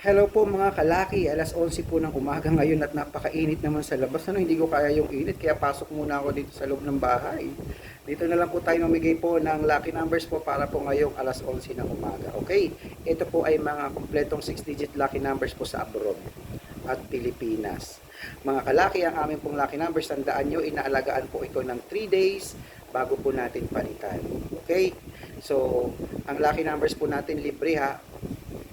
Hello po mga kalaki, alas 11 po ng umaga ngayon at napakainit naman sa labas. Ano, hindi ko kaya yung init kaya pasok muna ako dito sa loob ng bahay. Dito na lang po tayo mamigay po ng lucky numbers po para po ngayong alas 11 ng umaga. Okay, ito po ay mga kompletong 6-digit lucky numbers po sa abroad at Pilipinas. Mga kalaki, ang aming pong lucky numbers, tandaan nyo, inaalagaan po ito ng 3 days bago po natin palitan. Okay? So, ang lucky numbers po natin libre ha,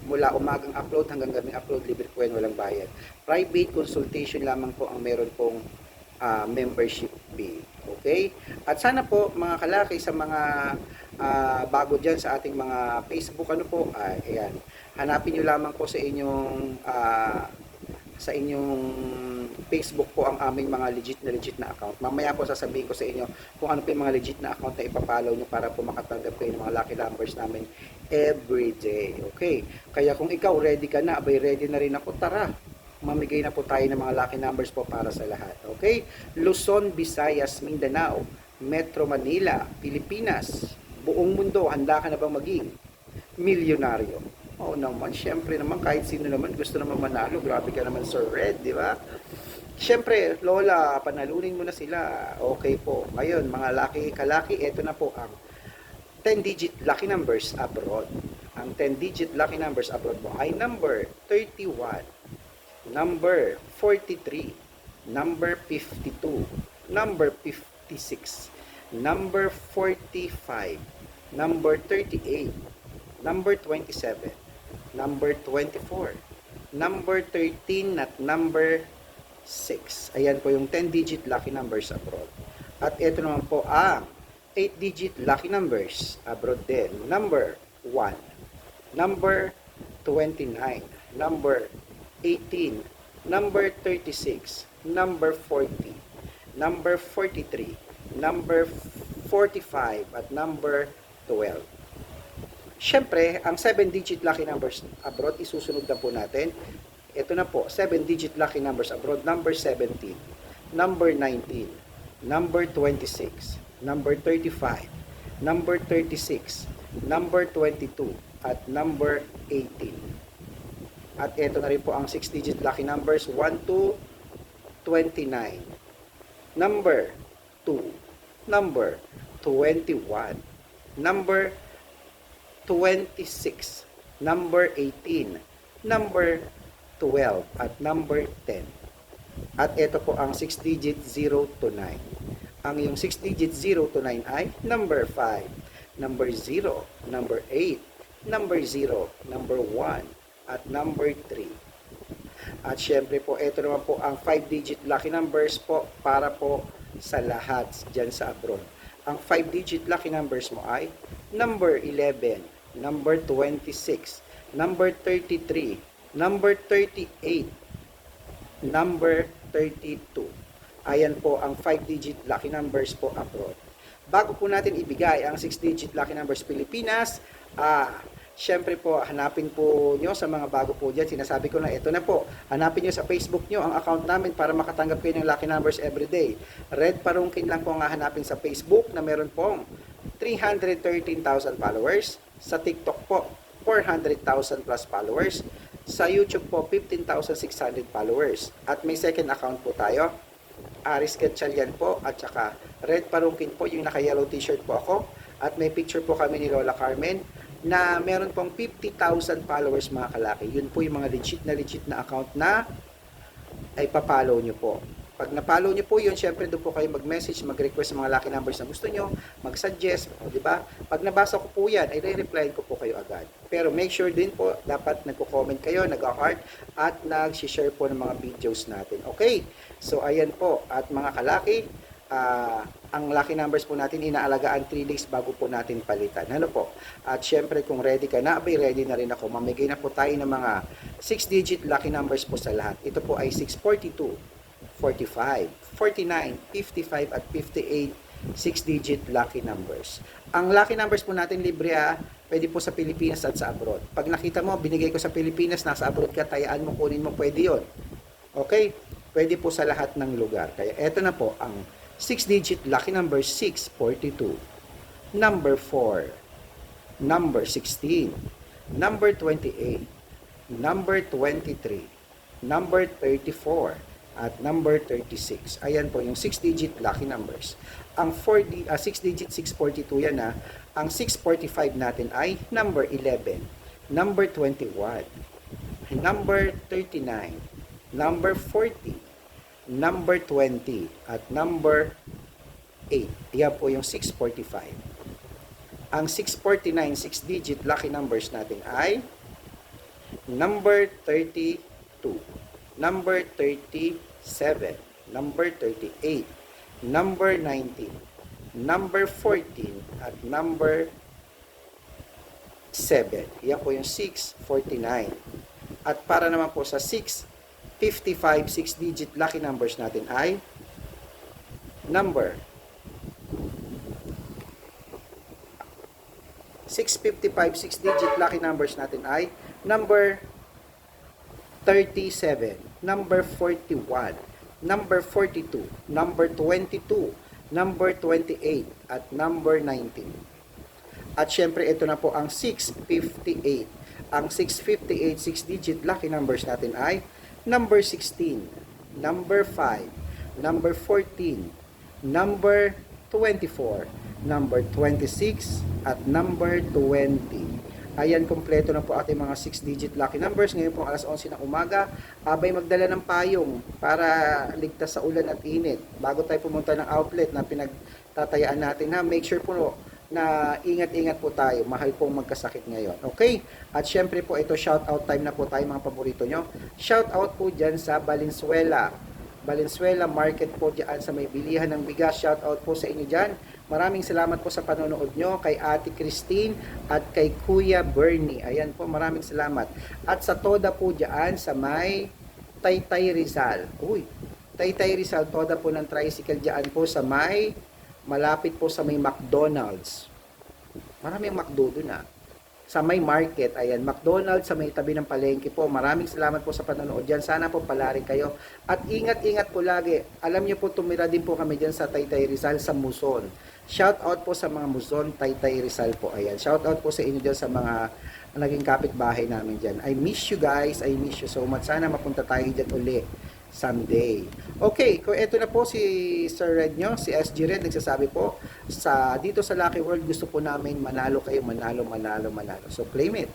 mula umagang upload hanggang gabing upload, libre po yan, walang bayad. Private consultation lamang po ang meron pong ah, membership fee. Okay? At sana po, mga kalaki, sa mga ah, bago dyan sa ating mga Facebook, ano po, ah, ayan, hanapin nyo lamang po sa inyong ah, sa inyong Facebook po ang aming mga legit na legit na account. Mamaya po sasabihin ko sa inyo kung ano po yung mga legit na account na ipapollow nyo para po makatanggap kayo ng mga lucky numbers namin every day. Okay? Kaya kung ikaw ready ka na, abay ready na rin ako, tara. Mamigay na po tayo ng mga lucky numbers po para sa lahat. Okay? Luzon, Visayas, Mindanao, Metro Manila, Pilipinas, buong mundo, handa ka na bang maging milyonaryo? Oo naman, syempre naman, kahit sino naman gusto naman manalo, grabe ka naman Sir Red, di ba? Syempre, Lola, panalunin mo na sila. Okay po. Ngayon, mga laki kalaki, ito na po ang 10-digit lucky numbers abroad. Ang 10-digit lucky numbers abroad po ay number 31, number 43, number 52, number 56, number 45, number 38, number 27, number 24, number 13 at number 6. Ayan po yung 10-digit lucky numbers abroad. At ito naman po ang 8-digit lucky numbers abroad din. Number 1, number 29, number 18, number 36, number 40, number 43, number 45, at number 12. Siyempre, ang 7-digit lucky numbers abroad, isusunod na po natin. Ito na po, 7-digit lucky numbers abroad, number 17, number 19, number 26, number 35, number 36, number 22, at number 18. At ito na rin po ang 6-digit lucky numbers, 1 to 29, number 2, number 21, number 26, number 18, number 12, at number 10. At ito po ang 6 digit 0 to 9. Ang yung 6 digit 0 to 9 ay number 5, number 0, number 8, number 0, number 1, at number 3. At syempre po, ito naman po ang 5 digit lucky numbers po para po sa lahat dyan sa abroad. Ang 5 digit lucky numbers mo ay number 11, number 26, number 33, number 38, number 32. Ayan po ang 5-digit lucky numbers po abroad. Bago po natin ibigay ang 6-digit lucky numbers Pilipinas, ah, syempre po, hanapin po nyo sa mga bago po dyan. Sinasabi ko na ito na po. Hanapin nyo sa Facebook nyo ang account namin para makatanggap kayo ng lucky numbers every day. Red Parungkin lang po ang hanapin sa Facebook na meron pong 313,000 followers. Sa TikTok po, 400,000 plus followers. Sa YouTube po, 15,600 followers. At may second account po tayo. Aris Gatchalian po at saka Red Parungkin po yung naka-yellow t-shirt po ako. At may picture po kami ni Lola Carmen na meron pong 50,000 followers mga kalaki. Yun po yung mga legit na legit na account na ay papalo nyo po. Pag napalo nyo po yun, syempre doon po kayo mag-message, mag-request sa mga lucky numbers na gusto nyo, mag-suggest, di ba? Pag nabasa ko po yan, ay re-replyin ko po kayo agad. Pero make sure din po, dapat nagko-comment kayo, nag-heart, at nag-share po ng mga videos natin. Okay? So, ayan po. At mga kalaki, ah, ang lucky numbers po natin inaalagaan 3 days bago po natin palitan. Ano po? At syempre kung ready ka na, abay ready na rin ako. Mamigay na po tayo ng mga 6-digit lucky numbers po sa lahat. Ito po ay 642, 45, 49, 55 at 58 6-digit lucky numbers. Ang lucky numbers po natin libre ah, pwede po sa Pilipinas at sa abroad. Pag nakita mo, binigay ko sa Pilipinas, nasa abroad ka, tayaan mo, kunin mo, pwede yon. Okay? Pwede po sa lahat ng lugar. Kaya eto na po ang 6-digit lucky number 642, number 4, number 16, number 28, number 23, number 34, at number 36. Ayan po yung 6-digit lucky numbers. Ang 4 6-digit 642 yan na. Ang 645 natin ay number 11, number 21, number 39, number 40, number 20, at number 8. Yan po yung 645. Ang 649 6-digit lucky numbers natin ay number 32, number 37, number 38, number 19, number 14, at number 7. Yan po yung 649. At para naman po sa 655 6-digit lucky numbers natin ay number 655 6-digit lucky numbers natin ay number 37, number 41, number 42, number 22, number 28, at number 19. At syempre, ito na po ang 658. Ang 658 6-digit lucky numbers natin ay number 16, number 5, number 14, number 24, number 26, at number 20. Ayan, kompleto na po ating mga 6-digit lucky numbers. Ngayon po alas 11 ng umaga, abay magdala ng payong para ligtas sa ulan at init. Bago tayo pumunta ng outlet na pinagtatayaan natin ha, make sure po na ingat-ingat po tayo. Mahal pong magkasakit ngayon. Okay? At syempre po ito shout out time na po tayo mga paborito nyo. Shout out po dyan sa Valenzuela. Valenzuela Market po dyan sa may bilihan ng bigas. Shout out po sa inyo dyan. Maraming salamat po sa panonood nyo kay Ate Christine at kay Kuya Bernie. Ayan po, maraming salamat. At sa Toda po dyan sa may Taytay Rizal. Uy, Taytay Rizal, Toda po ng tricycle dyan po sa may malapit po sa may McDonald's. Maraming McDo doon ah sa may market. Ayan, McDonald's sa may tabi ng palengke po. Maraming salamat po sa panonood dyan. Sana po palari kayo. At ingat-ingat po lagi. Alam niyo po, tumira din po kami dyan sa Taytay Rizal sa Muson. Shout out po sa mga Muson, Taytay Rizal po. Ayan, shout out po sa inyo dyan sa mga naging kapitbahay namin dyan. I miss you guys. I miss you so much. Sana mapunta tayo dyan uli someday. Okay, kung ito na po si Sir Red nyo, si SG Red, nagsasabi po, sa dito sa Lucky World, gusto po namin manalo kayo, manalo, manalo, manalo. So, claim it.